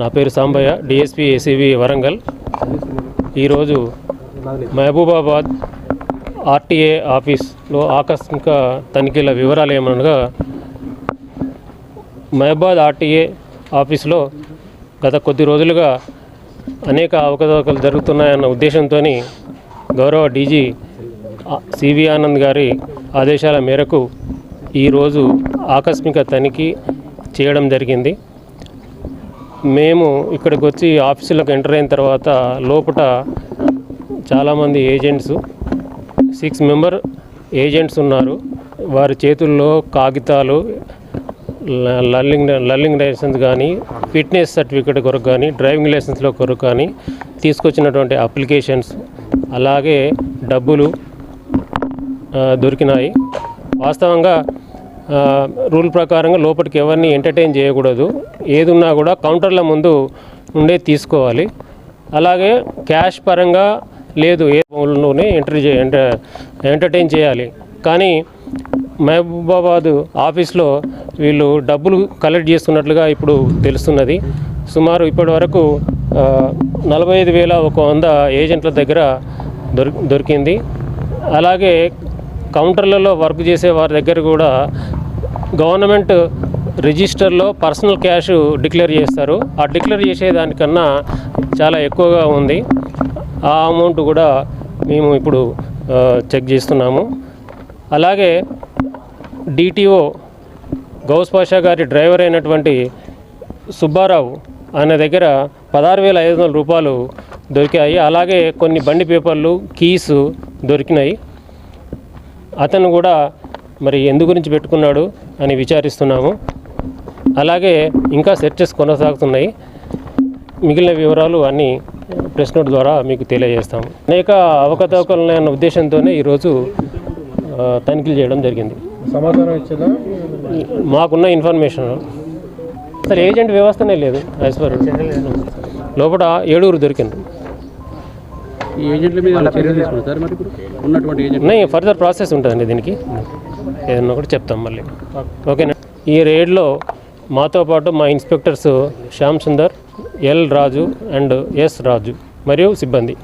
నా పేరు Sambaiah DSP ACB Warangal. ఈరోజు మహబూబాబాద్ ఆర్టీఏ ఆఫీస్లో ఆకస్మిక తనిఖీల వివరాలు ఏమనగా మహబాద్ ఆర్టీఏ ఆఫీస్లో గత కొద్ది రోజులుగా అనేక అవకతవకలు జరుగుతున్నాయన్న ఉద్దేశంతో గౌరవ డీజీ సివి ఆనంద్ గారి ఆదేశాల మేరకు ఈరోజు ఆకస్మిక తనిఖీ చేయడం జరిగింది. మేము ఇక్కడికి వచ్చి ఆఫీసులకు ఎంటర్ అయిన తర్వాత లోపల చాలామంది ఏజెంట్స్ సిక్స్ మెంబర్ ఏజెంట్స్ ఉన్నారు. వారి చేతుల్లో కాగితాలు లర్లింగ్ లర్నింగ్ లర్నింగ్ లైసెన్స్ కానీ ఫిట్నెస్ సర్టిఫికేట్ కొరకు కానీ డ్రైవింగ్ లైసెన్స్లో కొరకు కానీ తీసుకొచ్చినటువంటి అప్లికేషన్స్ అలాగే డబ్బులు దొరికినాయి. వాస్తవంగా రూల్ ప్రకారంగా లోపలికి ఎవరిని ఎంటర్టైన్ చేయకూడదు. ఏది ఉన్నా కూడా కౌంటర్ల ముందు ఉండే తీసుకోవాలి. అలాగే క్యాష్ పరంగా లేదు ఏ ఫోన్లోనే ఎంటర్ చే ఎంటర్ ఎంటర్టైన్ చేయాలి. కానీ మహబూబాబాద్ ఆఫీస్లో వీళ్ళు డబ్బులు కలెక్ట్ చేస్తున్నట్లుగా ఇప్పుడు తెలుస్తున్నది. సుమారు ఇప్పటి వరకు నలభై ఐదు వేల ఒక వంద ఏజెంట్ల దగ్గర దొరి దొరికింది. అలాగే కౌంటర్లలో వర్క్ చేసే వారి దగ్గర కూడా గవర్నమెంట్ రిజిస్టర్లో పర్సనల్ క్యాష్ డిక్లేర్ చేస్తారు. ఆ డిక్లేర్ చేసేదానికన్నా చాలా ఎక్కువగా ఉంది. ఆ అమౌంట్ కూడా మేము ఇప్పుడు చెక్ చేస్తున్నాము. అలాగే డిటిఓ గౌస్ పాషా గారి డ్రైవర్ అయినటువంటి సుబ్బారావు ఆయన దగ్గర పదహారు వేల ఐదు వందల రూపాయలు దొరికాయి. అలాగే కొన్ని బండి పేపర్లు కీస్ దొరికినాయి. అతను కూడా మరి ఎందు గురించి పెట్టుకున్నాడు అని విచారిస్తున్నాము. అలాగే ఇంకా సెర్చెస్ కొనసాగుతున్నాయి. మిగిలిన వివరాలు అన్నీ ప్రెస్ నోట్ ద్వారా మీకు తెలియజేస్తాము. అనేక అవకతవకలు ఉన్నాయన్న ఉద్దేశంతోనే ఈరోజు తనిఖీలు చేయడం జరిగింది. సమాధానం ఇచ్చేదా? మాకున్న ఇన్ఫర్మేషన్. అసలు ఏజెంట్ వ్యవస్థనే లేదు యాజ్ పర్ లోపల ఏడుగురు దొరికింది. ఈ ఏజెంట్ల మీద సార్ ఫర్దర్ ప్రాసెస్ ఉంటుందండి దీనికి. ఏదన్నా కూడా చెప్తాం మళ్ళీ. ఓకేనా? ఈ రేడ్లో మాతో పాటు మా inspectors Shyam Sundar L Raju and S Raju మరియు సిబ్బంది.